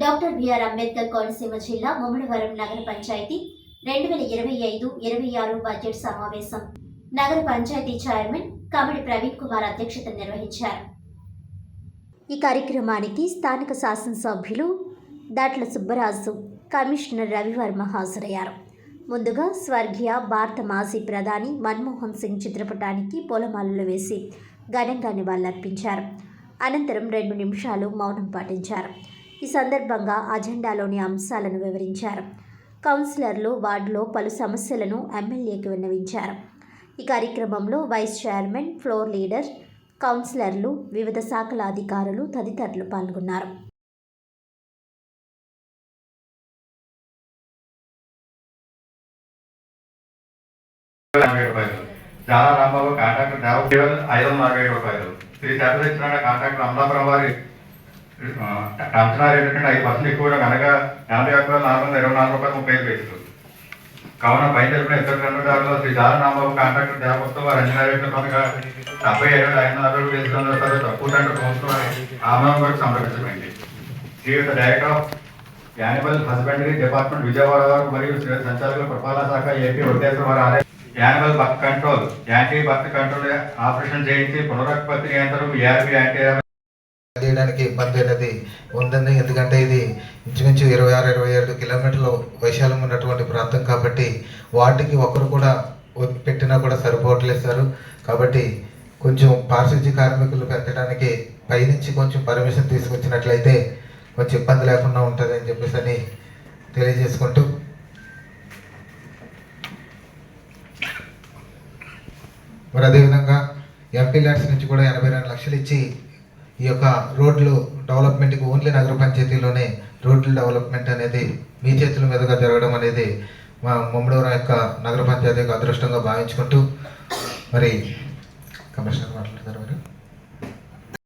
Doctor BR Ambedkar Konaseema జిల్లా ముమ్మడివరం నగర పంచాయతీ రెండు వేల ఇరవై ఐదు ఇరవై ఆరు బడ్జెట్ సమావేశం. నగర పంచాయతీ చైర్మన్ కమిడి ప్రవీణ్ కుమార్ అధ్యక్షత నిర్వహించారు. ఈ కార్యక్రమానికి స్థానిక శాసనసభ్యులు దాట్ల సుబ్బరాజు కమిషనర్ రవివర్మ హాజరయ్యారు. ముందుగా స్వర్గీయ భారత మాజీ ప్రధాని మన్మోహన్ సింగ్ చిత్రపటానికి పూలమాలలు వేసి ఘనంగా నివాళులర్పించారు. అనంతరం రెండు నిమిషాలు మౌనం పాటించారు. ఈ సందర్భంగా అజెండాలోని అంశాలను వివరించారు. కౌన్సిలర్లు వార్డులో పలు సమస్యలను ఎమ్మెల్యేకి విన్నవించారు. ఈ కార్యక్రమంలో వైస్ చైర్మన్ ఫ్లోర్ లీడర్ కౌన్సిలర్లు వివిధ శాఖల అధికారులు తదితరులు పాల్గొన్నారు. చాలా రాంబాబు కాంట్రాక్టర్ ఐదు వందల అరవై రూపాయలు. శ్రీ శారదచ్చినారాయణ కాంట్రాక్టర్ అమలాపురం వారి అంచనా ఏంటంటే ఐదు పర్సెంట్ ఎక్కువ అనగా ఎనభై ఒక్క వేల నాలుగు వందల ఇరవై నాలుగు రూపాయలు ముప్పై ఐదు పైసలు కావున పైన జరిపిన ఇద్దరు కన్నుదారులు శ్రీ జాలా రాంబాబు కాంట్రాక్టర్ దేవగుప్త వారి అంచనా రేట్లు కనుక డెబ్బై ఏడు వేల ఐదు నలభై రూపాయలు తర్వాత తక్కువ టెండర్ ప్రభుత్వం ఆమోదం వరకు సమర్పించబడింది Sriyuta director of animal husbandry department Vijayawada వారు మరియు శ్రీ సంచాలకుల పరిపాలనా శాఖ ఏపీ ఉద్దేశం వారు ఆలయ animal birth control anti birth control operation చేయించి పునరుత్పత్తి నియంత్రణ ఏఆర్బి యాంటీ చేయడానికి ఇబ్బంది అనేది ఉందండి. ఎందుకంటే ఇది ఇంచుమించు ఇరవై ఆరు ఇరవై ఏడు కిలోమీటర్లు వైశాల్యం ఉన్నటువంటి ప్రాంతం కాబట్టి వాటికి ఒకరు కూడా పెట్టినా కూడా సరిపోవట్లేదు సార్. కాబట్టి కొంచెం పారిశుద్ధ్య కార్మికులు పెంచడానికి పైనుంచి కొంచెం పర్మిషన్ తీసుకొచ్చినట్లయితే కొంచెం ఇబ్బంది లేకుండా ఉంటుంది అని చెప్పేసి అని తెలియజేసుకుంటూ. మరి అదేవిధంగా ఎంపీ ల్యాడ్స్ నుంచి కూడా ఎనభై రెండు లక్షలు ఇచ్చి ఈ యొక్క రోడ్లు డెవలప్మెంట్కి ఓన్లీ నగర పంచాయతీలోనే రోడ్ల డెవలప్మెంట్ అనేది మీ చేతుల మీదుగా జరగడం అనేది మా ముమ్మడివరం యొక్క నగర పంచాయతీ యొక్క అదృష్టంగా భావించుకుంటూ మరి కమిషనర్ మాట్లాడతారు మీరు.